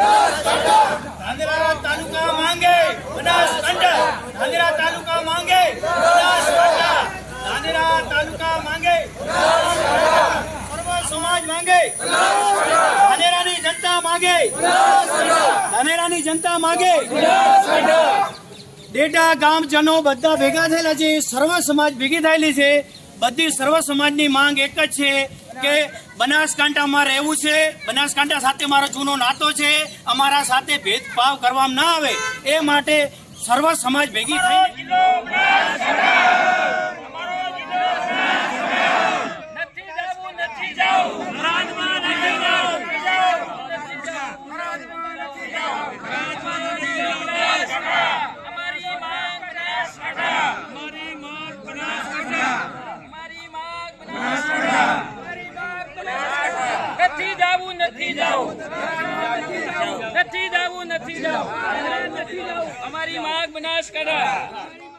ધાનેરા તાલુકા માંગે બનાસકાંઠા ધાનેરા તાલુકા માંગે બનાસકાંઠા ધાનેરા તાલુકા માંગે સર્વ સમાજ માંગે ધાનેરાની જનતા માંગે ધાનેરાની જનતા માંગે ડેટા ગામજનો બધા ભેગા થયેલા છે, સર્વ સમાજ ભેગી થયેલી છે. બધી સર્વ સમાજની માંગ એક જ છે કે બનાસકાંઠામાં રહેવું છે, બનાસકાંઠા સાથે મારો જૂનો નાતો છે, અમારા સાથે ભેદભાવ કરવામાં ના આવે, એ માટે સર્વ સમાજ ભેગી થઈ નથી જવું નથી જવું રાજમાં નથી જવું અમારી માંગ બનાસકાંઠા અમારી માંગ બનાસકાંઠા અમારી માંગ બનાસકાંઠા અમારી માંગ બનાસકાંઠા નથી જવું નથી જવું. નથી જવું નથી જવું. અમારી માંગ બનાસકાંઠા.